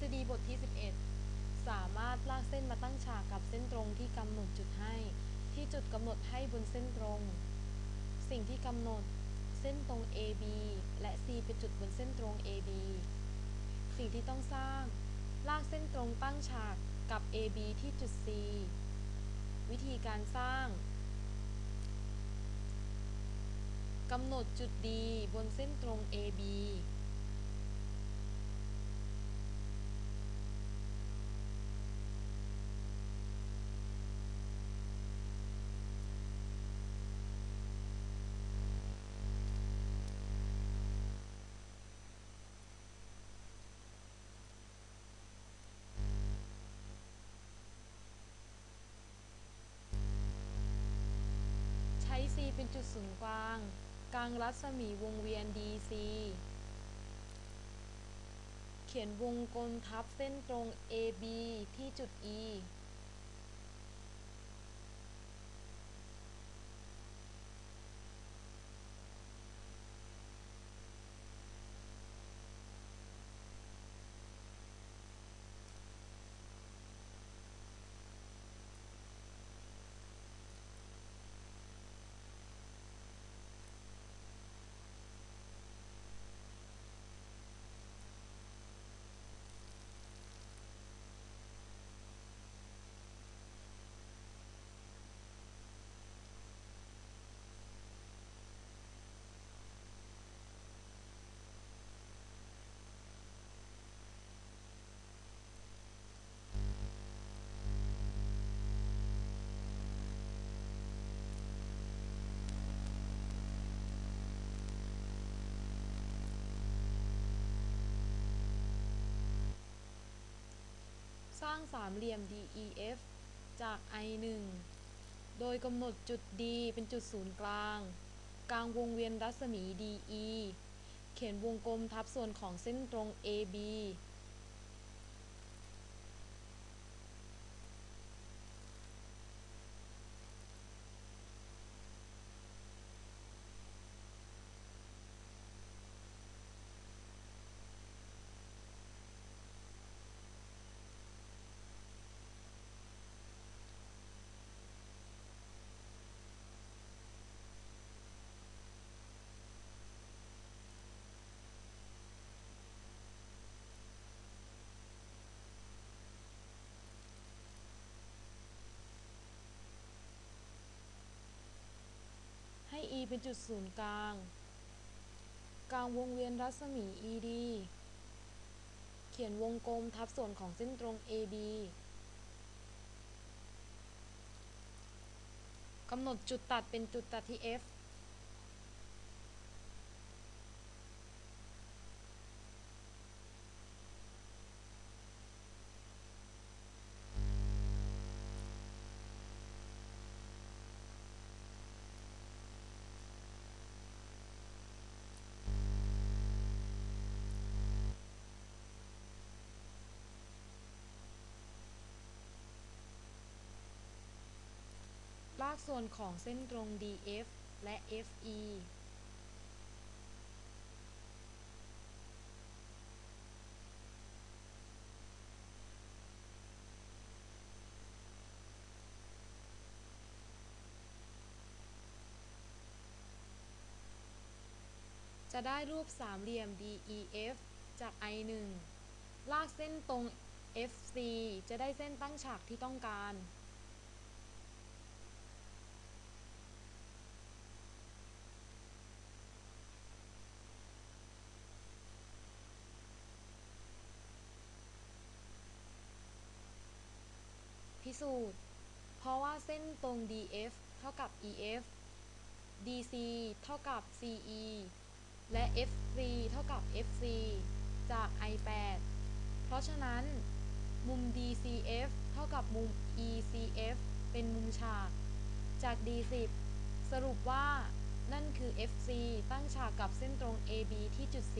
ษฎีบทที่ 11 สามารถลากเส้นมาตั้งฉากกับเส้นตรงที่กำหนดจุดให้ ที่จุดกำหนดให้บนเส้นตรง สิ่งที่กำหนดเส้นตรง AB และ C เป็นจุดบนเส้นตรง AB สิ่งที่ต้องสร้าง ลากเส้นตรงตั้งฉากกับ AB ที่จุด C วิธีการสร้างกำหนดจุด D บนเส้นตรง AB ใช้ C เป็นจุดศูนย์กลาง กลางรัศมีวงเวียน DC เขียนวงกลมทับเส้นตรง AB ที่จุด E างสามเหลี่ยม DEF จาก I1 โดยกำหนดจุด D เป็นจุดศูนย์กลาง กลางวงเวียนรัศมี DE เขียนวงกลมทับส่วนของเส้นตรง AB เป็นจุดศูนย์กลาง กลางวงเวียนรัศมี ED เขียนวงกลมทับส่วนของเส้นตรง AB กำหนดจุดตัดเป็นจุดตัดที่ F ากส่วนของเส้นตรง DF และ FE จะได้รูปสามเหลี่ยม DEF จาก I1 ลากเส้นตรง FC จะได้เส้นตั้งฉากที่ต้องการ พิสูจน์ เพราะว่าเส้นตรง DF เท่ากับ EF DC เท่ากับ CE และ FC เท่ากับ FC จาก I8 เพราะฉะนั้น มุม DCF เท่ากับมุม ECF เป็นมุมฉาก จาก D10 สรุปว่านั่นคือ FC ตั้งฉากกับเส้นตรง AB ที่จุด C